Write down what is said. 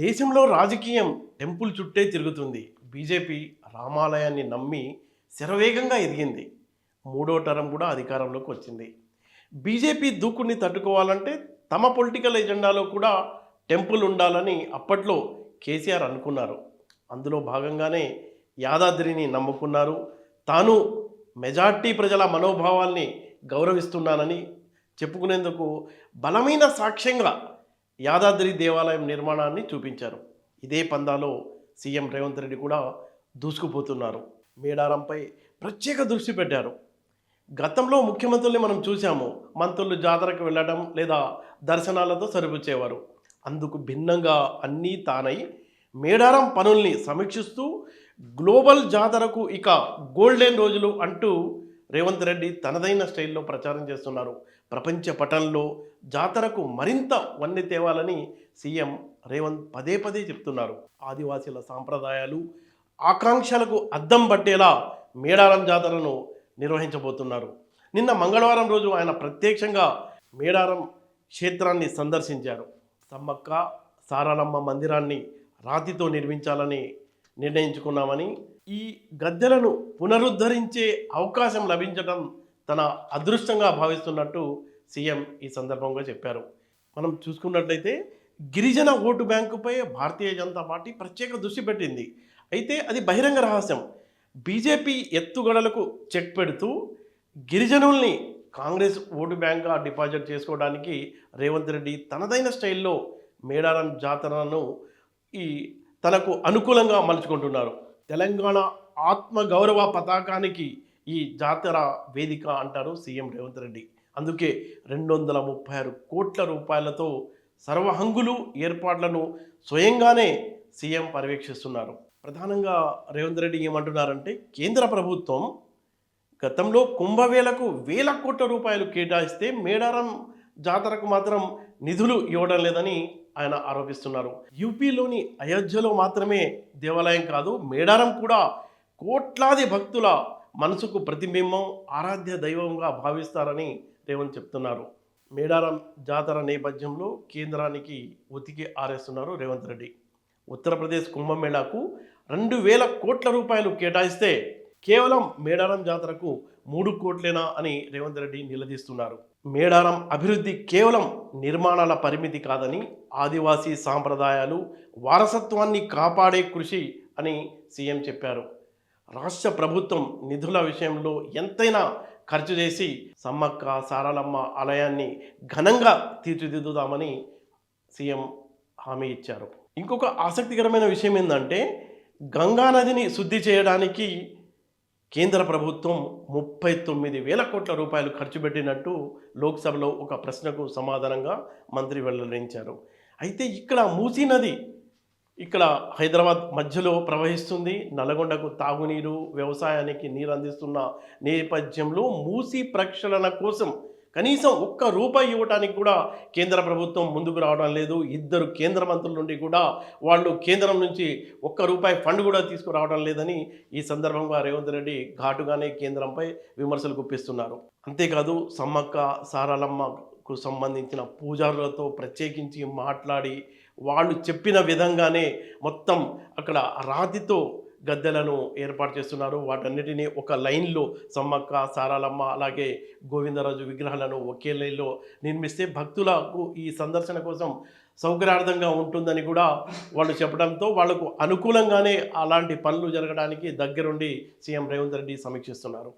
దేశంలో రాజకీయం టెంపుల్ చుట్టే తిరుగుతుంది. బీజేపీ రామాలయాన్ని నమ్మి శరవేగంగా ఎదిగింది. మూడో టరం కూడా అధికారంలోకి వచ్చింది. బీజేపీ దూకుడిని తట్టుకోవాలంటే తమ పొలిటికల్ ఎజెండాలో కూడా టెంపుల్ ఉండాలని అప్పట్లో కేసీఆర్ అనుకున్నారు. అందులో భాగంగానే యాదాద్రిని నమ్ముకున్నారు. తాను మెజార్టీ ప్రజల మనోభావాల్ని గౌరవిస్తున్నానని చెప్పుకునేందుకు బలమైన సాక్ష్యంగా యాదాద్రి దేవాలయం నిర్మాణాన్ని చూపించారు. ఇదే పందాలో సీఎం రేవంత్ రెడ్డి కూడా దూసుకుపోతున్నారు. మేడారంపై ప్రత్యేక దృష్టి పెట్టారు. గతంలో ముఖ్యమంత్రుల్ని మనం చూసాము మంత్రులు జాతరకు వెళ్ళడం లేదా దర్శనాలతో సరిపుచ్చేవారు అందుకు భిన్నంగా అన్నీ తానై మేడారం పనుల్ని సమీక్షిస్తూ గ్లోబల్ జాతరకు ఇక గోల్డెన్ రోజులు అంటూ రేవంత్ రెడ్డి తనదైన స్టైల్లో ప్రచారం చేస్తున్నారు. ప్రపంచ పటంలో జాతరకు మరింత వన్నె తేవాలని సీఎం రేవంత్ పదే పదే చెప్తున్నారు. ఆదివాసీల సాంప్రదాయాలు ఆకాంక్షలకు అద్దం పట్టేలా మేడారం జాతరను నిర్వహించబోతున్నారు. నిన్న మంగళవారం రోజు ఆయన ప్రత్యక్షంగా మేడారం క్షేత్రాన్ని సందర్శించారు. సమ్మక్క సారాలమ్మ మందిరాన్ని రాతితో నిర్మించాలని నిర్ణయించుకున్నామని ఈ గద్దెలను పునరుద్ధరించే అవకాశం లభించడం తన అదృష్టంగా భావిస్తున్నట్టు సీఎం ఈ సందర్భంగా చెప్పారు. మనం చూసుకున్నట్లయితే గిరిజన ఓటు బ్యాంకుపై భారతీయ జనతా పార్టీ ప్రత్యేక దృష్టి పెట్టింది. అయితే అది బహిరంగ రహస్యం. బీజేపీ ఎత్తుగడలకు చెక్ పెడుతూ గిరిజనుల్ని కాంగ్రెస్ ఓటు బ్యాంక్గా డిపాజిట్ చేసుకోవడానికి రేవంత్ రెడ్డి తనదైన స్టైల్లో మేడారం జాతరను ఈ తనకు అనుకూలంగా మలుచుకుంటున్నారు. తెలంగాణ ఆత్మగౌరవ పతాకానికి ఈ జాతర వేదిక అంటారు సీఎం రేవంత్ రెడ్డి. అందుకే రెండు వందల ముప్పై ఆరు కోట్ల రూపాయలతో సర్వహంగులు ఏర్పాట్లను స్వయంగానే సీఎం పర్యవేక్షిస్తున్నారు. ప్రధానంగా రేవంత్ రెడ్డి ఏమంటున్నారంటే కేంద్ర ప్రభుత్వం గతంలో కుంభవేలకు వేల కోట్ల రూపాయలు కేటాయిస్తే మేడారం జాతరకు మాత్రం నిధులు ఇవ్వడం లేదని ఆయన ఆరోపిస్తున్నారు. యూపీలోని అయోధ్యలో మాత్రమే దేవాలయం కాదు మేడారం కూడా కోట్లాది భక్తుల మనసుకు ప్రతిబింబం ఆరాధ్య దైవంగా భావిస్తారని రేవంత్ చెప్తున్నారు. మేడారం జాతర నేపథ్యంలో కేంద్రానికి ఉతికి ఆరేస్తున్నారు రేవంత్ రెడ్డి. ఉత్తరప్రదేశ్ కుంభమేళాకు రెండు వేల కోట్ల రూపాయలు కేటాయిస్తే కేవలం మేడారం జాతరకు మూడు కోట్లేనా అని రేవంత్ రెడ్డి నిలదీస్తున్నారు. మేడారం అభివృద్ధి కేవలం నిర్మాణాల పరిమితి కాదని ఆదివాసీ సాంప్రదాయాలు వారసత్వాన్ని కాపాడే కృషి అని సీఎం చెప్పారు. రాష్ట్ర ప్రభుత్వం నిధుల విషయంలో ఎంతైనా ఖర్చు చేసి సమ్మక్క సారలమ్మ ఆలయాన్ని ఘనంగా తీర్చిదిద్దుదామని సీఎం హామీ ఇచ్చారు. ఇంకొక ఆసక్తికరమైన విషయం ఏంటంటే గంగా నదిని శుద్ధి చేయడానికి కేంద్ర ప్రభుత్వం ముప్పై తొమ్మిది వేల కోట్ల రూపాయలు ఖర్చు పెట్టినట్టు లోక్సభలో ఒక ప్రశ్నకు సమాధానంగా మంత్రి వెల్లడించారు. అయితే ఇక్కడ మూసీ నది ఇక్కడ హైదరాబాద్ మధ్యలో ప్రవహిస్తుంది. నల్గొండకు తాగునీరు వ్యవసాయానికి నీరు అందిస్తున్న నేపథ్యంలో మూసీ ప్రక్షాళన కోసం కనీసం ఒక్క రూపాయి ఇవ్వడానికి కూడా కేంద్ర ప్రభుత్వం ముందుకు రావడం లేదు. ఇద్దరు కేంద్ర మంత్రుల నుండి కూడా వాళ్ళు కేంద్రం నుంచి ఒక్క రూపాయి ఫండ్ కూడా తీసుకురావడం లేదని ఈ సందర్భంగా రేవంత్ రెడ్డి ఘాటుగానే కేంద్రంపై విమర్శలు గుప్పిస్తున్నారు. అంతేకాదు సమ్మక్క సారాలమ్మకు సంబంధించిన పూజారులతో ప్రత్యేకించి మాట్లాడి వాళ్ళు చెప్పిన విధంగానే మొత్తం అక్కడ రాతితో గద్దెలను ఏర్పాటు చేస్తున్నారు. వాటన్నిటినీ ఒక లైన్లో సమ్మక్క సారాలమ్మ అలాగే గోవిందరాజు విగ్రహాలను ఒకే లైన్లో నిర్మిస్తే భక్తులకు ఈ సందర్శన కోసం సౌకర్యార్థంగా ఉంటుందని కూడా వాళ్ళు చెప్పడంతో వాళ్ళకు అనుకూలంగానే అలాంటి పనులు జరగడానికి దగ్గరుండి సీఎం రేవంత్ రెడ్డి సమీక్షిస్తున్నారు.